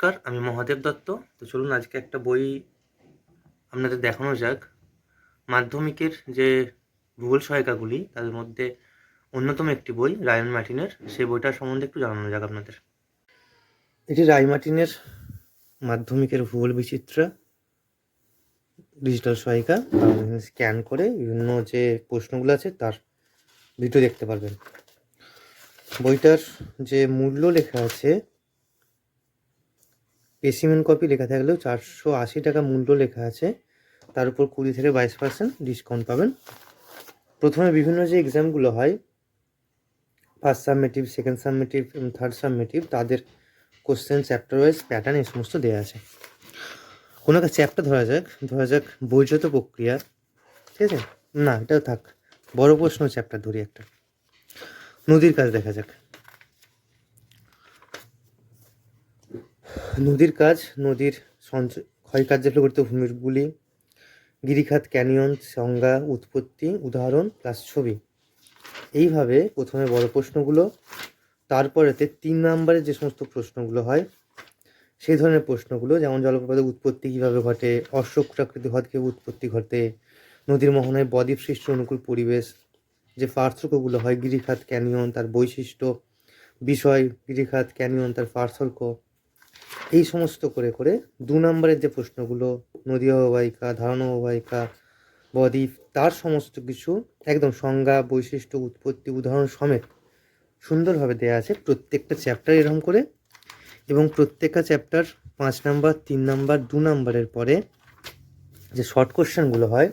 নমস্কার, আমি মহাদেব দত্ত। তো চলুন আজকে একটা বই আপনাদের দেখানো যাক। মাধ্যমিকের যে ভূগোল সহায়িকাগুলি, তাদের মধ্যে অন্যতম একটি বই, রায়ন মার্টিনের। সেই বইটার সম্বন্ধে একটু জানানো যাক আপনাদের। এটি রায় মার্টিনের মাধ্যমিকের ভূগোল বিচিত্রা ডিজিটাল সহায়িকা। স্ক্যান করে বিভিন্ন যে প্রশ্নগুলো আছে, তার ভিডিও দেখতে পারবেন। বইটার যে মূল্য লেখা আছে স্পেসিমেন কপি লেখা থাকলেও চারশো আশি টাকা মূল্য লেখা আছে। তার উপর কুড়ি থেকে বাইশ পার্সেন্ট ডিসকাউন্ট পাবেন। প্রথমে বিভিন্ন যে এক্সামগুলো হয় ফার্স্ট সাবমেটিভ সেকেন্ড সাবমেটিভ এবং থার্ড সাবমেটিভ তাদের কোশ্চেন চ্যাপ্টার ওয়াইজ প্যাটার্ন এই সমস্ত দেওয়া আছে। কোনো একটা চ্যাপ্টার ধরা যাক ধরা যাক বৈজত প্রক্রিয়া, ঠিক আছে? না, এটাও থাক। বড় প্রশ্ন চ্যাপ্টার ধরি একটা। নদীর কাজ দেখা যাক। নদীর কাজ, নদীর সঞ্চয় ক্ষয়কার্যের ফলে ভূমিরগুলি গিরিখাত ক্যানিয়ন, সংজ্ঞা, উৎপত্তি, উদাহরণ প্লাস ছবি। এইভাবে প্রথমে বড় প্রশ্নগুলো, তারপরেতে তিন নম্বরের যে সমস্ত প্রশ্নগুলো হয়, সেই ধরনের প্রশ্নগুলো, যেমন জলপ্রপাতের উৎপত্তি কীভাবে ঘটে অশ্বপ্রাকৃতিক হ্রদ কীভাবে উৎপত্তি ঘটে, নদীর মোহনায় বদ্বীপ সৃষ্টি অনুকূল পরিবেশ, যে পার্থক্যগুলো হয় গিরিখাত ক্যানিয়ন তার বৈশিষ্ট্য, বিষয় গিরিখাত ক্যানিয়ন তার পার্থক্য এই সমস্ত করে করে দু নম্বরের যে প্রশ্নগুলো নদী অববাহিকা, ধারণ অববাহিকা, বদ্বীপ, তার সমস্ত কিছু একদম সংজ্ঞা, বৈশিষ্ট্য, উৎপত্তি, উদাহরণ সমেত সুন্দরভাবে দেওয়া আছে প্রত্যেকটা চ্যাপ্টার এরকম করে এবং প্রত্যেকটা চ্যাপ্টার পাঁচ নাম্বার, তিন নাম্বার, দু নাম্বারের পরে যে শর্ট কোশ্চেনগুলো হয়,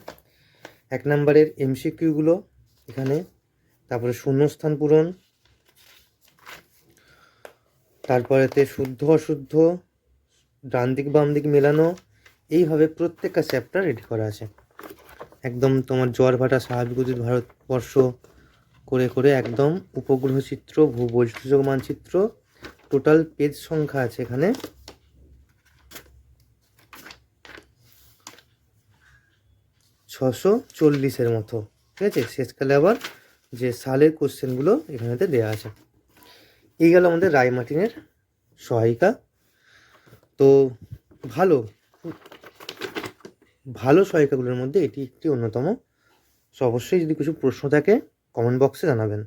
এক নাম্বারের এমসিকিউগুলো এখানে, তারপরে শূন্যস্থান পূরণ তারপরেতে শুদ্ধ অশুদ্ধ, ডান দিক, বাম দিক মেলানো, এইভাবে প্রত্যেকটা চ্যাপ্টার রেডি করা আছে। একদম তোমার জ্বর ভাটা, স্বাভাবিক উচিত ভারতবর্ষ করে করে একদম উপগ্রহ চিত্র, ভূবৈচিত্র্য মানচিত্র টোটাল পেজ সংখ্যা আছে এখানে। ছশো চল্লিশের মতো, ঠিক আছে? শেষকালে আবার যে সালের কোশ্চেনগুলো এখানেতে দেওয়া আছে। এই গেল আমাদের রায় মার্টিনের সহায়িকা। তো ভালো ভালো সহায়িকাগুলোর মধ্যে এটি একটি অন্যতম। সো অবশ্যই যদি কিছু প্রশ্ন থাকে কমেন্ট বক্সে জানাবেন।